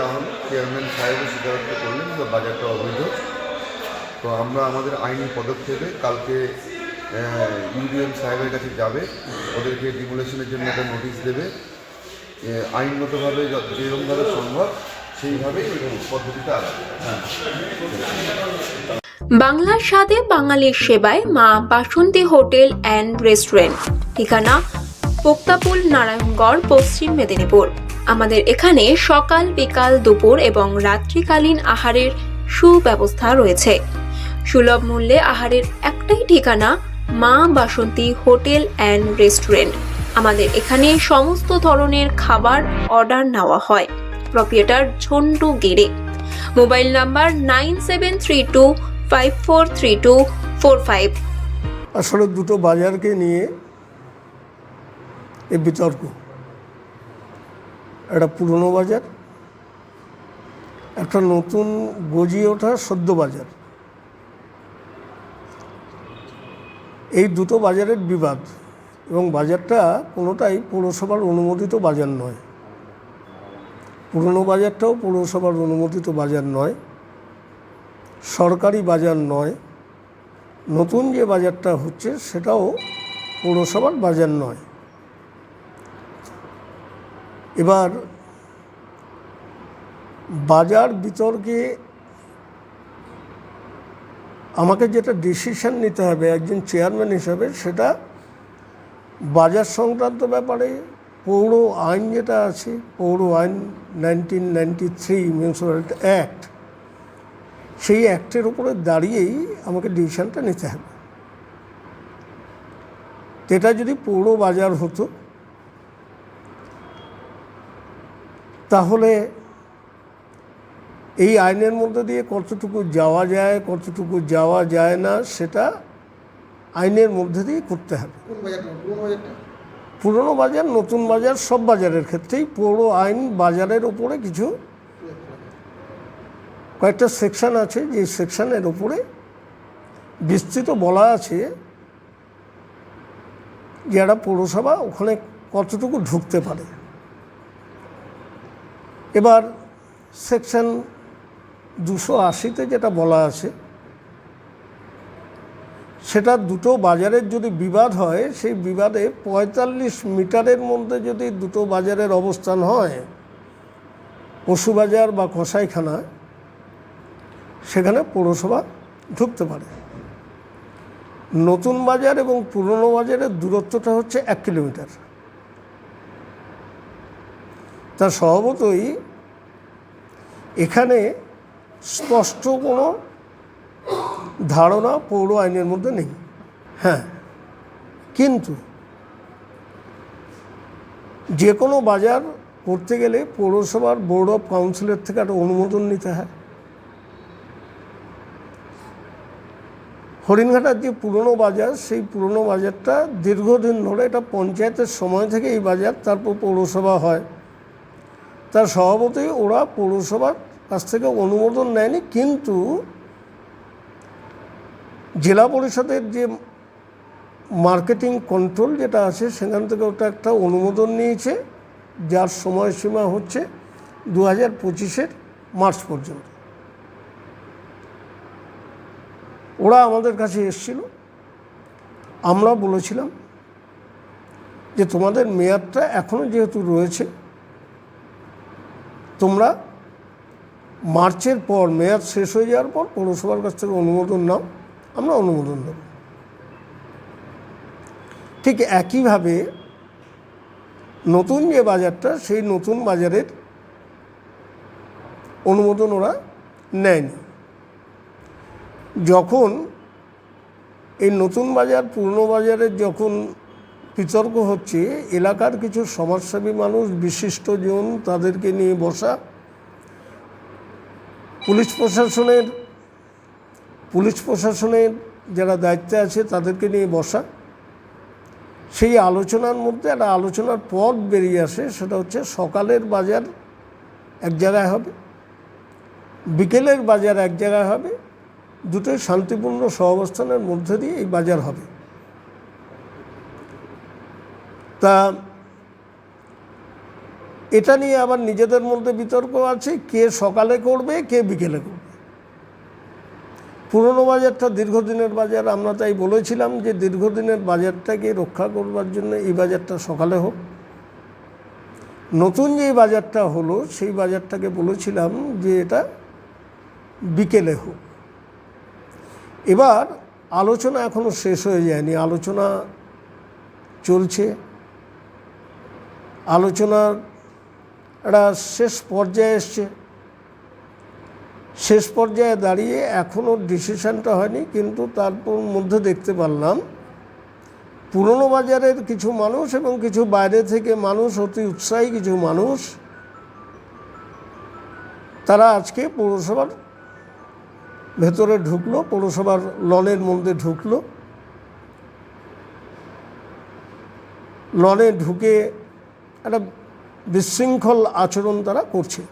যাওয়া হলো চেয়ারম্যান সাহেবের স্বীকারোক্তি করলেন যে বাজারটা অবৈধ। তো আমরা আমাদের আইনি পদক্ষেপে কালকে ইউডিএম সাহেবের কাছে যাবে, ওদেরকে ডিমোলেশনের জন্য একটা নোটিশ দেবে। আইনগতভাবে যেরকমভাবে সম্ভব সেইভাবেই এই পদ্ধতিটা আসবে হ্যাঁ বাংলার স্বাদে বাঙালির সেবায় মা বাসন্তী হোটেল অ্যান্ড রেস্টুরেন্ট। ঠিকানা পোক্তাপুল নারায়ণগড়, পশ্চিম মেদিনীপুর। আমাদের এখানে সকাল, বিকাল, দুপুর এবং রাত্রিকালীন আহারের সুব্যবস্থা রয়েছে। সুলভ মূল্যে আহারের একটাই ঠিকানা, মা বাসন্তী হোটেল অ্যান্ড রেস্টুরেন্ট। আমাদের এখানে সমস্ত ধরনের খাবার অর্ডার নেওয়া হয়। প্রপিয়েটার ঝন্টু গেড়ে mobile number nine seven three two, five four three two, four five. আসলে দুটো বাজারকে নিয়ে এই বিতর্ক। একটা পুরনো বাজার, একটা নতুন গজিয়ে ওঠা সদ্য বাজার। এই দুটো বাজারের বিবাদ এবং বাজারটা কোনোটাই পৌরসভার অনুমোদিত বাজার নয়। পুরনো বাজারটাও পৌরসভার অনুমোদিত বাজার নয়, সরকারি বাজার নয়, নতুন যে বাজারটা হচ্ছে সেটাও পৌরসভার বাজার নয়। এবার বাজার বিতর্কে আমাকে যেটা ডিসিশন নিতে হবে একজন চেয়ারম্যান হিসাবে সেটা বাজার সংক্রান্ত ব্যাপারে পৌর আইন যেটা আছে, পৌর আইন nineteen ninety three municipality act সেই অ্যাক্টের উপরে দাঁড়িয়েই আমাকে ডিসিশনটা নিতে হবে। এটা যদি পৌর বাজার হতো তাহলে এই আইনের মধ্যে দিয়ে কতটুকু যাওয়া যায় কতটুকু যাওয়া যায় না সেটা আইনের মধ্যে দিয়ে করতে হবে। পুরোনো বাজার নতুন বাজার সব বাজারের ক্ষেত্রেই পৌর আইন বাজারের ওপরে কিছু কয়েকটা সেকশান আছে যে সেকশনের ওপরে বিস্তৃত বলা আছে যারা পৌরসভা ওখানে কতটুকু ঢুকতে পারে। এবার সেকশন দুশো আশিতে যেটা বলা আছে, সেটা দুটো বাজারের যদি বিবাদ হয়, সেই বিবাদে পঁয়তাল্লিশ মিটারের মধ্যে যদি দুটো বাজারের অবস্থান হয় পশু বাজার বা কসাইখানা, সেখানে পৌরসভা ঢুকতে পারে। নতুন বাজার এবং পুরনো বাজারের দূরত্বটা হচ্ছে এক কিলোমিটার। তা স্বভাবতই এখানে স্পষ্ট কোনো ধারণা পৌর আইনের মধ্যে নেই। হ্যাঁ কিন্তু যে কোনো বাজার করতে গেলে পৌরসভার বোর্ড অফ কাউন্সিলের থেকে একটা অনুমোদন নিতে হয়। হরিণঘাটার যে পুরনো বাজার, সেই পুরনো বাজারটা দীর্ঘদিন ধরে এটা পঞ্চায়েতের সময় থেকে এই বাজার তারপর পৌরসভা হয়। তার স্বভাবতই ওরা পৌরসভার কাছ থেকে অনুমোদন নেয়নি, কিন্তু জেলা পরিষদের যে মার্কেটিং কন্ট্রোল যেটা আছে, সেখান থেকে ওটা একটা অনুমোদন নিয়েছে, যার সময়সীমা হচ্ছে দু হাজার পঁচিশের মার্চ পর্যন্ত। ওরা আমাদের কাছে এসেছিল। আমরা বলেছিলাম যে তোমাদের মেয়াদটা এখনও যেহেতু রয়েছে তোমরা মার্চের পর, মেয়াদ শেষ হয়ে যাওয়ার পর পৌরসভার কাছ থেকে অনুমোদন নাও, আমরা অনুমোদন দেব। ঠিক একইভাবে নতুন যে বাজারটা, সেই নতুন বাজারের অনুমোদন ওরা নেয়নি। যখন এই নতুন বাজার, পুরনো বাজারের যখন বিতর্ক হচ্ছে, এলাকার কিছু সমাজসেবী মানুষ বিশিষ্টজন তাদেরকে নিয়ে বসা, পুলিশ প্রশাসনের পুলিশ প্রশাসনের যারা দায়িত্বে আছে তাদেরকে নিয়ে বসা। সেই আলোচনার মধ্যে একটা আলোচনার পথ বেরিয়ে আসে, সেটা হচ্ছে সকালের বাজার এক জায়গায় হবে, বিকেলের বাজার এক জায়গায় হবে, দুটোই শান্তিপূর্ণ সহাবস্থানের মধ্যে দিয়ে এই বাজার হবে। তা এটা নিয়ে আবার নিজেদের মধ্যে বিতর্ক আছে, কে সকালে করবে, কে বিকেলে করবে। পুরনো বাজারটা দীর্ঘদিনের বাজার, আমরা তাই বলেছিলাম যে দীর্ঘদিনের বাজারটাকে রক্ষা করবার জন্য এই বাজারটা সকালে হোক। নতুন যে বাজারটা হলো, সেই বাজারটাকে বলেছিলাম যে এটা বিকেলে হোক। এবার আলোচনা এখনও শেষ হয়ে যায়নি, আলোচনা চলছে। আলোচনার একটা শেষ পর্যায়ে এসছে। শেষ পর্যায়ে দাঁড়িয়ে এখনও ডিসিশনটা হয়নি, কিন্তু তারপর মধ্যে দেখতে পারলাম, পুরনো বাজারের কিছু মানুষ এবং কিছু বাইরে থেকে মানুষ, অতি উৎসাহী কিছু মানুষ, তারা আজকে পৌরসভার ভেতরে ঢুকলো, পৌরসভার লনের মধ্যে ঢুকলো। লনে ঢুকে একটা বিশৃঙ্খল আচরণ তারা করছে।